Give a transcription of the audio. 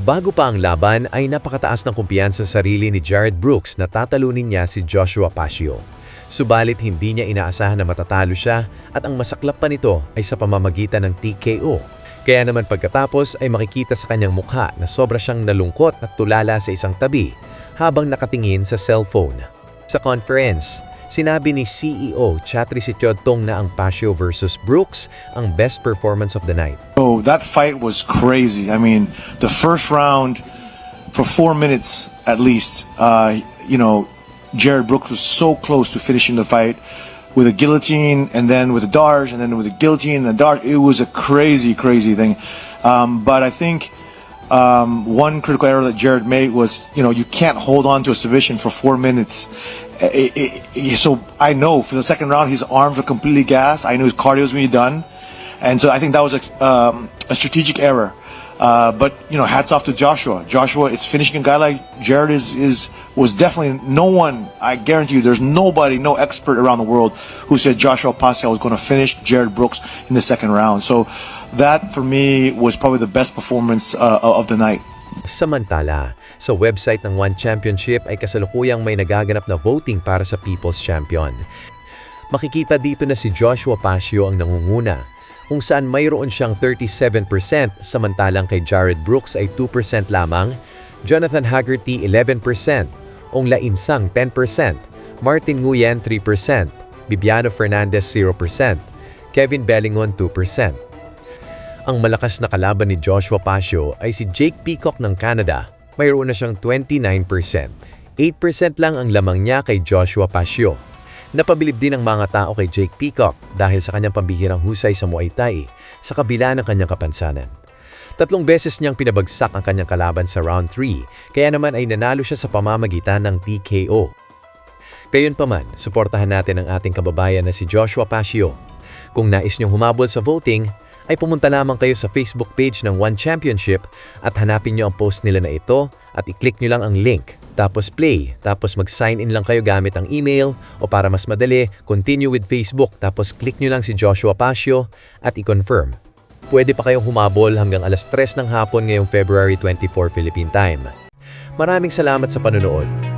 Bago pa ang laban ay napakataas ng kumpiyansa sa sarili ni Jared Brooks na tatalunin niya si Joshua Pasio. Subalit hindi niya inaasahan na matatalo siya at ang masaklap pa nito ay sa pamamagitan ng TKO. Kaya naman pagkatapos ay makikita sa kanyang mukha na sobra siyang nalungkot at tulala sa isang tabi habang nakatingin sa cellphone. Sa conference, sinabi ni CEO Chatri Sitiodtong na ang Pasio versus Brooks ang best performance of the night. So that fight was crazy. I mean, the first round, for four minutes at least, uh, you know, Jared Brooks was so close to finishing the fight with a guillotine and then with a dart and then with a guillotine and a dart. It was a crazy, crazy thing. Um, but I think um, one critical error that Jared made was, you know, you can't hold on to a submission for four minutes. It- it- it- so I know for the second round, his arms were completely gassed. I knew his cardio was be done. And so I think that was a, um, a strategic error. Uh, but you know, hats off to Joshua. Joshua, it's finishing a guy like Jared is is was definitely no one. I guarantee you, there's nobody, no expert around the world who said Joshua Pascal was going to finish Jared Brooks in the second round. So that for me was probably the best performance uh, of the night. Samantala, sa website ng One Championship ay kasalukuyang may nagaganap na voting para sa People's Champion. Makikita dito na si Joshua Pasio ang nangunguna, kung saan mayroon siyang 37% samantalang kay Jared Brooks ay 2% lamang, Jonathan Haggerty 11%, Ong Lainsang 10%, Martin Nguyen 3%, Bibiano Fernandez 0%, Kevin Bellingon 2%. Ang malakas na kalaban ni Joshua Pasio ay si Jake Peacock ng Canada. Mayroon na siyang 29%. 8% lang ang lamang niya kay Joshua Pasio. Napabilib din ang mga tao kay Jake Peacock dahil sa kanyang pambihirang husay sa Muay Thai sa kabila ng kanyang kapansanan. Tatlong beses niyang pinabagsak ang kanyang kalaban sa round 3, kaya naman ay nanalo siya sa pamamagitan ng TKO. Gayunpaman, suportahan natin ang ating kababayan na si Joshua Pasio. Kung nais niyong humabol sa voting, ay pumunta lamang kayo sa Facebook page ng One Championship at hanapin niyo ang post nila na ito at i-click niyo lang ang link. Tapos play, tapos mag-sign in lang kayo gamit ang email o para mas madali, continue with Facebook tapos click niyo lang si Joshua Pasio at i-confirm. Pwede pa kayong humabol hanggang alas 3 ng hapon ngayong February 24 Philippine Time. Maraming salamat sa panonood.